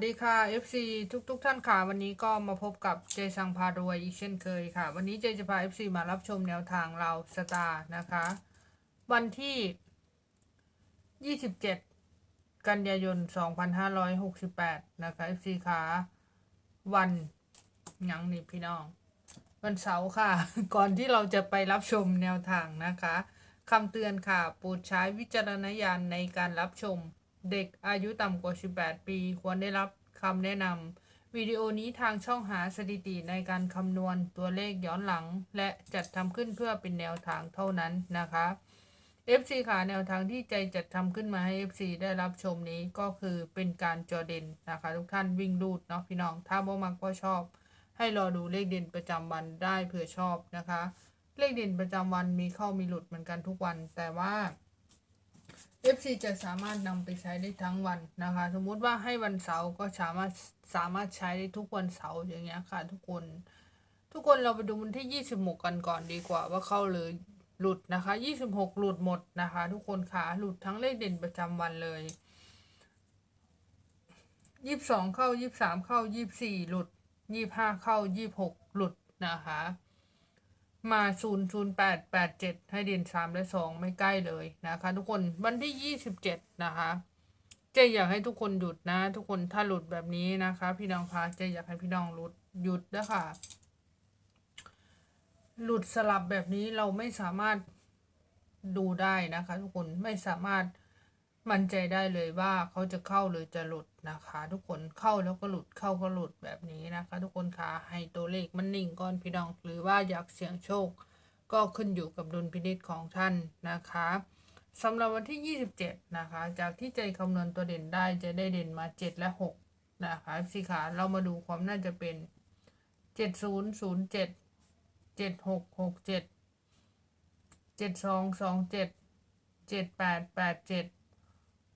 สวัสดีค่ะ FC ทุกทุกๆท่านค่ะ วันนี้ก็มาพบกับเจสังพารวยอีกเช่นเคยค่ะ วันนี้เจจะพา FC มารับชมแนวทางเราสตาร์นะคะ วันที่ 27 กันยายน 2568 นะคะ FC ค่ะวันยังนี่พี่น้อง วันเสาร์ค่ะ ก่อนที่เราจะไปรับชมแนวทางนะคะคำเตือนค่ะโปรดใช้วิจารณญาณในการรับชม เด็กอายุต่ำกว่า 18 ปี ควรได้รับคำแนะนำวิดีโอนี้ทางช่องหาสถิติในการคำนวณตัวเลขย้อนหลัง และจัดทำขึ้นเพื่อเป็นแนวทางเท่านั้นนะคะ FC ค่ะแนวทางที่ใจจัดทำขึ้นมาให้ FC ได้รับชมนี้ก็คือเป็นการจอเด่นนะคะ ทุกท่านวิ่งรูดเนาะพี่น้อง ถ้าบ่มักก็ชอบ ให้รอดูเลขเด่นประจำวันได้เผื่อชอบนะคะ เลขเด่นประจำวันมีเข้ามีหลุดเหมือนกันทุกวันแต่ว่า FC จะสามารถนำไปใช้ได้ทั้งวันนะคะ สมมุติว่าให้วันเสาร์ก็สามารถสามารถใช้ได้ทุกวันเสาร์อย่างเงี้ยค่ะ ทุกคน ทุกคนเราไปดูวันที่ 26 กันก่อนดีกว่าว่าเข้าเลยหลุดนะคะ 26 หลุดหมดนะคะ ทุกคนค่ะหลุดทั้งเลขเด่นประจำวันเลย22เข้า23เข้า24หลุด25เข้า26หลุดนะคะ มา0 0 8 8 7 ให้เด่น3และ 2 ไม่ใกล้เลยนะคะ ทุกคนวันที่ 27 นะคะเจะอยากให้ทุกคนหยุดนะ ทุกคนถ้าหลุดแบบนี้นะคะ พี่น้องคะเจะอยากให้พี่น้องหลุดหยุดนะคะหลุดสลับแบบนี้เราไม่สามารถดูได้นะคะ ทุกคนไม่สามารถ มั่นใจได้เลยว่าเขาจะเข้าหรือจะหลุดนะคะ ทุกคนเข้าแล้วก็หลุดเข้าก็หลุดแบบนี้นะคะ ทุกคนคะให้ตัวเลขมันนิ่งก่อนพี่น้อง หรือว่าอยากเสี่ยงโชค ก็ขึ้นอยู่กับดุลพินิจของท่านนะคะสำหรับวันที่ 27 นะคะ จากที่ใจคำนวณตัวเด่นได้จะได้เด่นมา 7 และ 6 นะคะสิขาเรามาดูความน่าจะเป็น 7007เจ็ด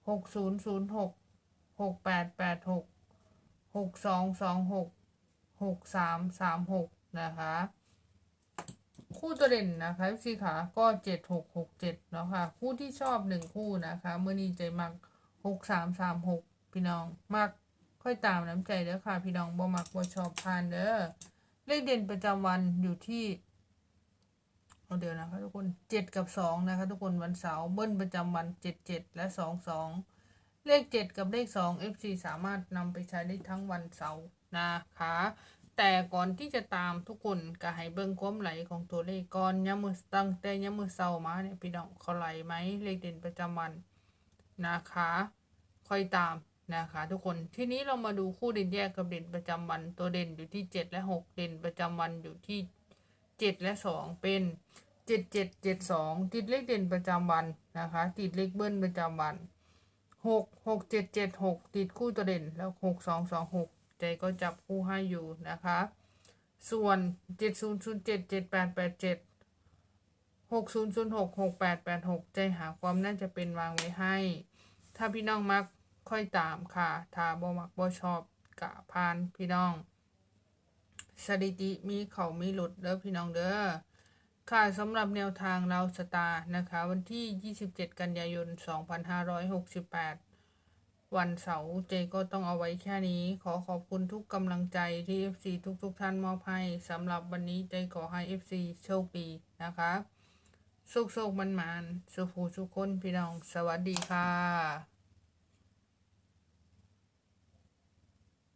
หกศูนย์ศูนย์หกหกแปดแปดหกหกสองสองหกหกสามสามหกนะคะ คู่ตัวเด่นนะคะสีขาก็เจ็ดหกหกเจ็ดเนาะค่ะ คู่ที่ชอบหนึ่งคู่นะคะเมื่อนี้ใจมักหกสามสามหกพี่น้องมักค่อยตามน้ำใจเด้อค่ะ พี่น้องบ่มักบ่ชอบพานเด้อเลขเด่นประจำวันอยู่ที่ เอาเดี๋ยวนะคะทุกคนเจ็ดกับสองนะคะทุกคนวันเสาร์เบิ้ลประจำวันเจ็ดเจ็ดและสองสองเลขเจ็ดกับเลขสอง FC สามารถนำไปใช้ได้ทั้งวันเสาร์นะคะแต่ก่อนที่จะตามทุกคนก็ให้เบิ่งความไหลของตัวเลขก่อนย้ำมือตั้งแต่ย้ำมือเสาร์มาเนี่ยพี่น้องเขาไหลไหมเลขเด่นประจำวันนะคะค่อยตามนะคะ ทุกคนทีนี้เรามาดูคู่เด่นแยกกับเด่นประจำวัน ตัวเด่นอยู่ที่ 7 และ 6 เด่นประจำวันอยู่ที่ 7และ2เป็น7 7 7 2ติดเลขเด่นประจำวันนะคะ ติดเลขเบิ้ลประจำวัน6 6 7 7 6ติดคู่ตัวเด่นแล้ว6 2 2 6ใจก็จับคู่ให้อยู่นะคะ ส่วน7 0 0 7 7 8 8 7หกศูนย์ศูนย์หกหกแปดแปดหกใจหาความน่าจะเป็นวางไว้ให้ ถ้าพี่น้องมักค่อยตามค่ะ ถ้าบ่มักบ่ชอบกะพานพี่น้อง สถิติมีเขามีหลุดเด้อพี่น้องเด้อค่ะสำหรับแนวทางเราสตาร์นะคะ วันที่ 27 กันยายน 2568 วันเสาร์เจก็ต้องเอาไว้แค่นี้ ขอขอบคุณทุกกำลังใจที่ FC ทุกๆทท่านมอบให้สำหรับวันนี้เจขอให้ FC โชคดีนะคะสุขๆมันๆสุขูสุขคนพี่น้อง สวัสดีค่ะ